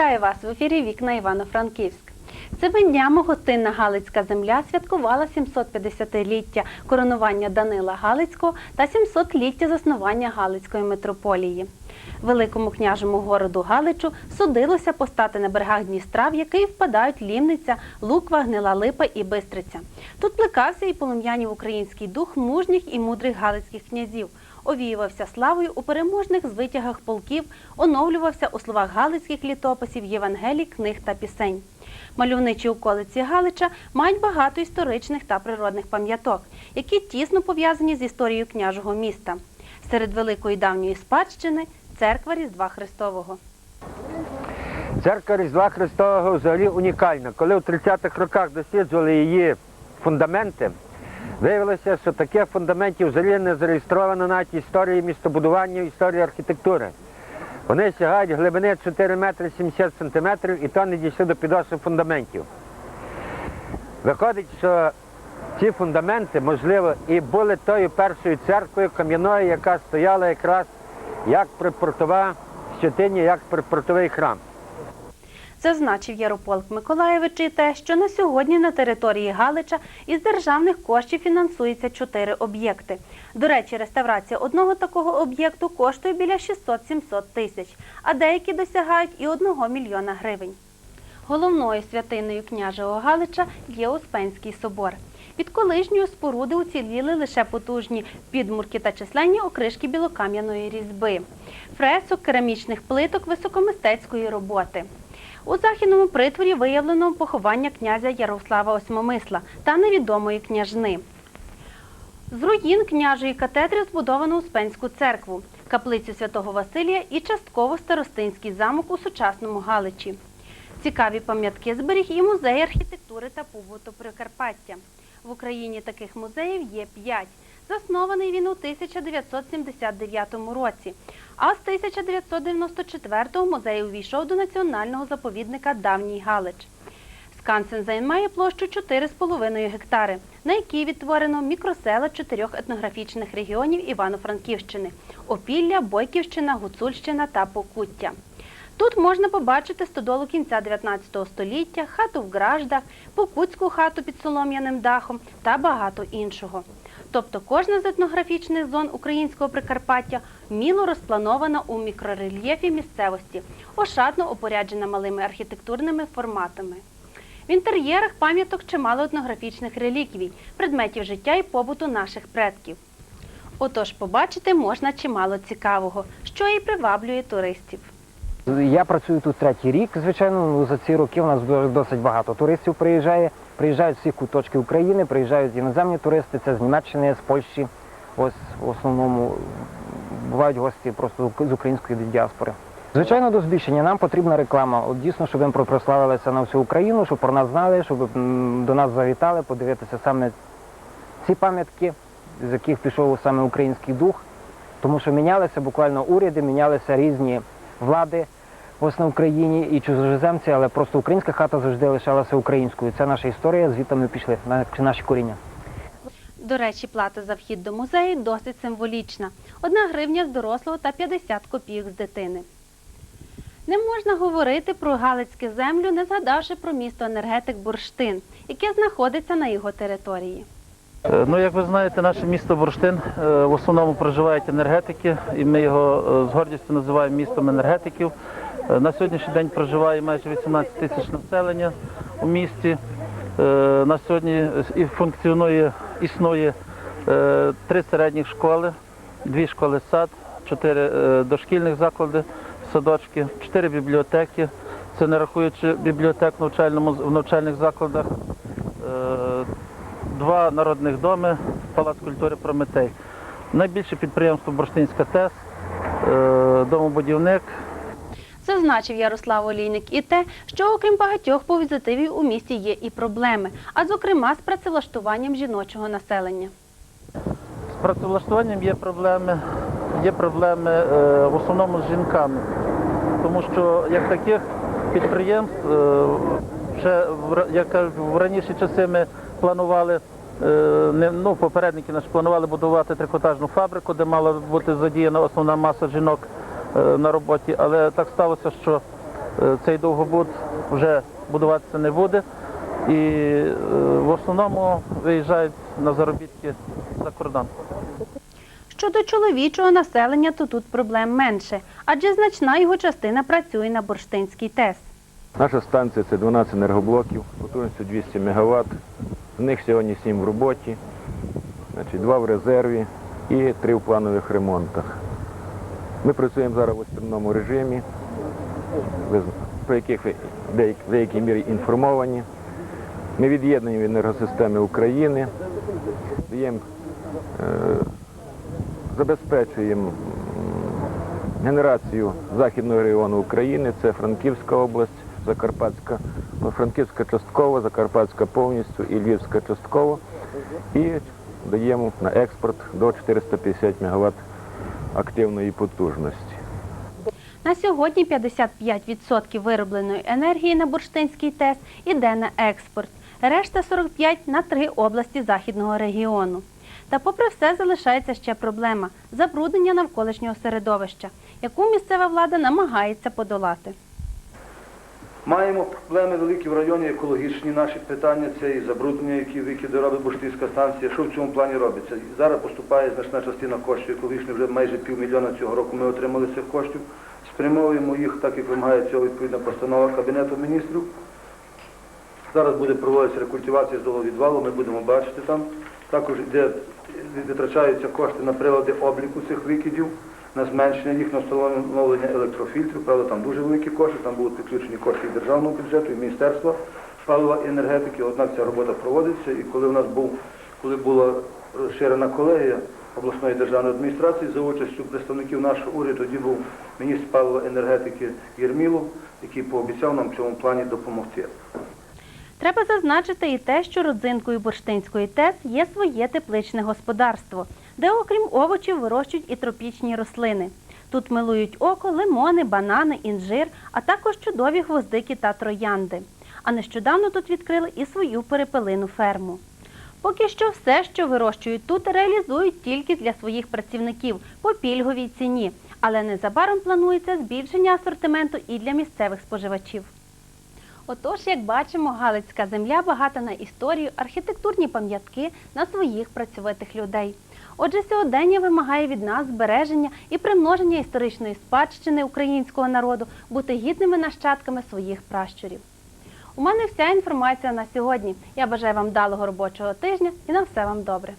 Вітаю вас в ефірі Вікна Івано-Франківськ. Цими днями гостинна Галицька земля святкувала 750-ліття коронування Данила Галицького та 700-ліття заснування Галицької митрополії. Великому княжому городу Галичу судилося постати на берегах Дністра, в який впадають Лімниця, Луква, Гнила Липа і Бистриця. Тут плекався і полум'янів український дух мужніх і мудрих галицьких князів, овіювався славою у переможних звитягах полків, оновлювався у словах галицьких літописів, Євангелій, книг та пісень. Мальовничі околиці Галича мають багато історичних та природних пам'яток, які тісно пов'язані з історією княжого міста. Серед великої давньої спадщини церква Різдва Христового. Церква Різдва Христового взагалі унікальна. Коли в 30-х роках досліджували її фундаменти, виявилося, що таких фундаментів взагалі не зареєстровано навіть історії містобудування, історії архітектури. Вони сягають глибини 4 метри 70 сантиметрів і то не дійшли до підошви фундаментів. Виходить, що ці фундаменти, можливо, і були тою першою церквою кам'яною, яка стояла якраз як припортова щитині, як припортовий храм. Зазначив Ярополк Миколаєвич і те, що на сьогодні на території Галича із державних коштів фінансується чотири об'єкти. До речі, реставрація одного такого об'єкту коштує біля 600-700 тисяч, а деякі досягають і одного мільйона гривень. Головною святиною княжого Галича є Успенський собор. Від колишньої споруди уціліли лише потужні підмурки та численні окришки білокам'яної різьби, фресок, керамічних плиток високомистецької роботи. У західному притворі виявлено поховання князя Ярослава Осьмомисла та невідомої княжни. З руїн княжої катедри збудовано Успенську церкву, каплицю святого Василія і частково старостинський замок у сучасному Галичі. Цікаві пам'ятки зберіг і музей архітектури та побуту Прикарпаття. В Україні таких музеїв є п'ять. Заснований він у 1979 році. А з 1994 музей увійшов до національного заповідника Давній Галич. Скансен займає площу 4,5 гектари, на якій відтворено мікросела чотирьох етнографічних регіонів Івано-Франківщини – Опілля, Бойківщина, Гуцульщина та Покуття. Тут можна побачити стодолу кінця 19 століття, хату в Граждах, Покутську хату під солом'яним дахом та багато іншого. Тобто кожна з етнографічних зон українського Прикарпаття вміло розпланована у мікрорельєфі місцевості, ошатно опоряджена малими архітектурними форматами. В інтер'єрах пам'яток чимало етнографічних реліквій, предметів життя і побуту наших предків. Отож, побачити можна чимало цікавого, що і приваблює туристів. Я працюю тут третій рік, звичайно. Ну, за ці роки у нас досить багато туристів приїжджає. Приїжджають з всіх куточків України, приїжджають іноземні туристи, це з Німеччини, з Польщі. Ось в основному бувають гості просто з української діаспори. Звичайно, до збільшення нам потрібна реклама. От дійсно, щоб ми прославилися на всю Україну, щоб про нас знали, щоб до нас завітали, подивитися саме ці пам'ятки, з яких пішов саме український дух. Тому що мінялися буквально уряди, мінялися різні влади ось на Україні і чужоземці, але просто українська хата завжди лишалася українською. Це наша історія, звідти ми пішли, наші коріння. До речі, плата за вхід до музею досить символічна. Одна гривня з дорослого та 50 копійок з дитини. Не можна говорити про Галицьку землю, не згадавши про місто енергетик Бурштин, яке знаходиться на його території. Е, Ну, як ви знаєте, наше місто Бурштин е, в основному проживають енергетики, і ми його е, з гордістю називаємо містом енергетиків. Е, На сьогоднішній день проживає майже 18 тисяч населення у місті. Е, На сьогодні і функціонує, існує е, три середніх школи, дві школи сад, чотири дошкільних заклади, садочки, чотири бібліотеки. Це не рахуючи бібліотек в в навчальних закладах. Два народних доми, Палац культури Прометей. Найбільше підприємство Бурштинська ТЕС, домобудівник. Зазначив Ярослав Олійник і те, що окрім багатьох позитивів у місті є і проблеми, а зокрема з працевлаштуванням жіночого населення. З працевлаштуванням є проблеми, є проблеми е, в основному з жінками, тому що як таких підприємств ще як кажуть, в раніші часи ми планували. е, ну, попередники наші планували будувати трикотажну фабрику, де мала бути задіяна основна маса жінок на роботі, але так сталося, що е, цей довгобуд вже будуватися не буде. І е, в основному виїжджають на заробітки за кордон. Щодо чоловічого населення, то тут проблем менше, адже значна його частина працює на Бурштинській ТЕС. Наша станція це 12 енергоблоків, потужністю 200 МВт. З них сьогодні 7 в роботі, значить, 2 в резерві і 3 в планових ремонтах. Ми працюємо зараз в острівному режимі, про яких ви в деякій мірі інформовані. Ми від'єднані від енергосистеми України, даємо, е, забезпечуємо генерацію західного регіону України, це Франківська область, Закарпатська, ну, Франківська частково, Закарпатська повністю і Львівська частково. І даємо на експорт до 450 МВт активної потужності. На сьогодні 55% виробленої енергії на бурштинський ТЕС іде на експорт, решта 45% на три області західного регіону. Та попри все залишається ще проблема забруднення навколишнього середовища, яку місцева влада намагається подолати. Маємо проблеми великі в районі екологічні наші питання, це і забруднення, які викиди робить Буштинська станція. Що в цьому плані робиться? Зараз поступає значна частина коштів екологічних, вже майже півмільйона цього року ми отримали цих коштів. Спрямовуємо їх, так як вимагає цього відповідна постанова Кабінету міністрів. Зараз буде проводитися рекультивація з доловідвалу, ми будемо бачити там. Також йде, витрачаються кошти на прилади обліку цих викидів, на зменшення їх, встановлення електрофільтрів. Правда, там дуже великі кошти, там будуть підключені кошти і державного бюджету, і Міністерства палива і енергетики. Однак ця робота проводиться. І коли в нас був, коли була розширена колегія обласної державної адміністрації за участю представників нашого уряду, тоді був міністр палива енергетики Єрмілов, який пообіцяв нам в цьому плані допомогти. Треба зазначити і те, що родзинкою Бурштинської ТЕС є своє тепличне господарство, де окрім овочів вирощують і тропічні рослини. Тут милують око лимони, банани, інжир, а також чудові гвоздики та троянди. А нещодавно тут відкрили і свою перепелину ферму. Поки що все, що вирощують тут, реалізують тільки для своїх працівників по пільговій ціні, але незабаром планується збільшення асортименту і для місцевих споживачів. Отож, як бачимо, Галицька земля багата на історію, архітектурні пам'ятки на своїх працьовитих людей. Отже, сьогодення вимагає від нас збереження і примноження історичної спадщини українського народу бути гідними нащадками своїх пращурів. У мене вся інформація на сьогодні. Я бажаю вам вдалого робочого тижня і на все вам добре.